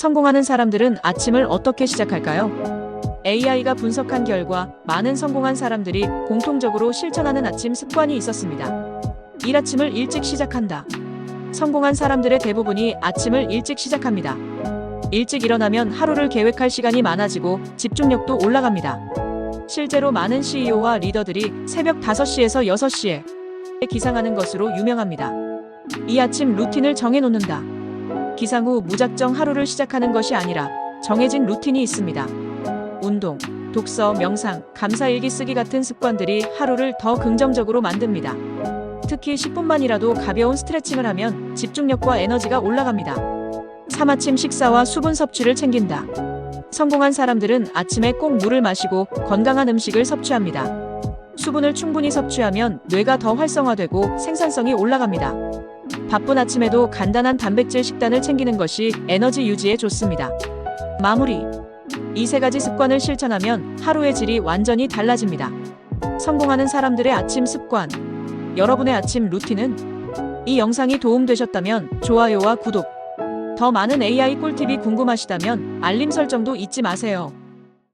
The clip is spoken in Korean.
성공하는 사람들은 아침을 어떻게 시작할까요? AI가 분석한 결과 많은 성공한 사람들이 공통적으로 실천하는 아침 습관이 있었습니다. 일 아침을 일찍 시작한다. 성공한 사람들의 대부분이 아침을 일찍 시작합니다. 일찍 일어나면 하루를 계획할 시간이 많아지고 집중력도 올라갑니다. 실제로 많은 CEO와 리더들이 새벽 5시에서 6시에 기상하는 것으로 유명합니다. 이 아침 루틴을 정해놓는다. 기상 후 무작정 하루를 시작하는 것이 아니라 정해진 루틴이 있습니다. 운동, 독서, 명상, 감사일기 쓰기 같은 습관들이 하루를 더 긍정적으로 만듭니다. 특히 10분만이라도 가벼운 스트레칭을 하면 집중력과 에너지가 올라갑니다. 3아침 식사와 수분 섭취를 챙긴다. 성공한 사람들은 아침에 꼭 물을 마시고 건강한 음식을 섭취합니다. 수분을 충분히 섭취하면 뇌가 더 활성화되고 생산성이 올라갑니다. 바쁜 아침에도 간단한 단백질 식단을 챙기는 것이 에너지 유지에 좋습니다. 마무리. 이 세 가지 습관을 실천하면 하루의 질이 완전히 달라집니다. 성공하는 사람들의 아침 습관. 여러분의 아침 루틴은? 이 영상이 도움되셨다면 좋아요와 구독. 더 많은 AI 꿀팁이 궁금하시다면 알림 설정도 잊지 마세요.